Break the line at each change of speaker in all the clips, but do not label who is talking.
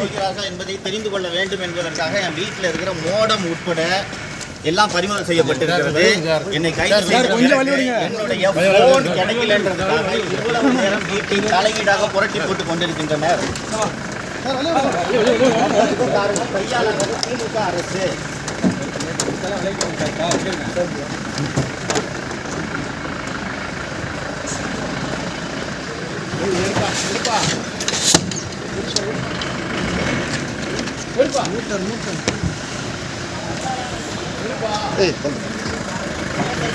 போகிறார்கள் என்பதை தெரிந்து கொள்ள வேண்டும் என்பதற்காக என் வீட்டில் இருக்கிற மோடம் உட்பட எல்லாம் பறிமுதல் செய்யப்பட்டிருக்கிறது. என்னை கைது என்னுடைய போன் கிடைக்கலன்றதுக்காக இவ்வளவு நேரம் வீட்டை தலையீடாக புரட்டி போட்டுக் கொண்டிருக்கின்றனர். கையாளர்கள் திமுக அரசு.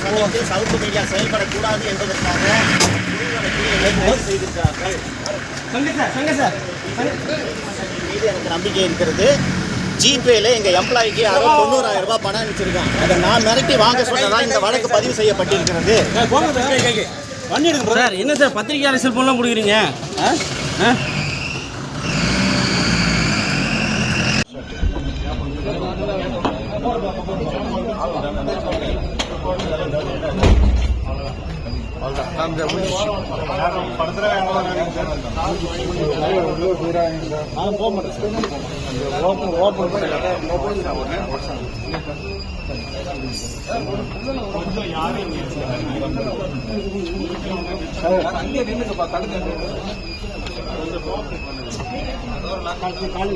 சமயத்தில் சவுத் மீடியா செயல்படக்கூடாது என்பதற்காக செய்திருக்கிறார்கள் மீது எனக்கு நம்பிக்கை இருக்கிறது ஜிபேல எங்க எம்ப்ளாய்க்கு யாரோ தொண்ணூறாயிரம் ரூபாய் பணம் அனுப்பிச்சிருக்காங்க அதை நான் மிரட்டி வாங்க சொன்னதா இந்த வழக்கு பதிவு செய்யப்பட்டிருக்கிறது
சார் என்ன சார் பத்திரிகையாளர் செல்போன்லாம் கொடுக்குறீங்க ஓப்பன் ஓப்பன்
கொஞ்சம் யாரையும் அங்கே நின்றுக்கப்பா தடுக்க கொஞ்சம் காலி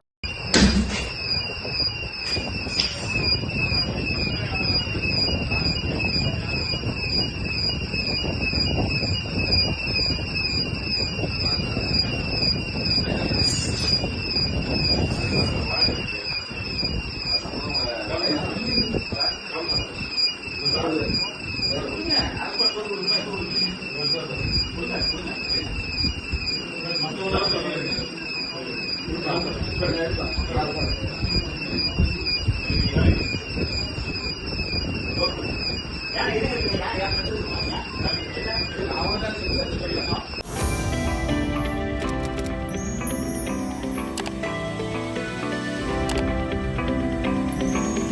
Thank you.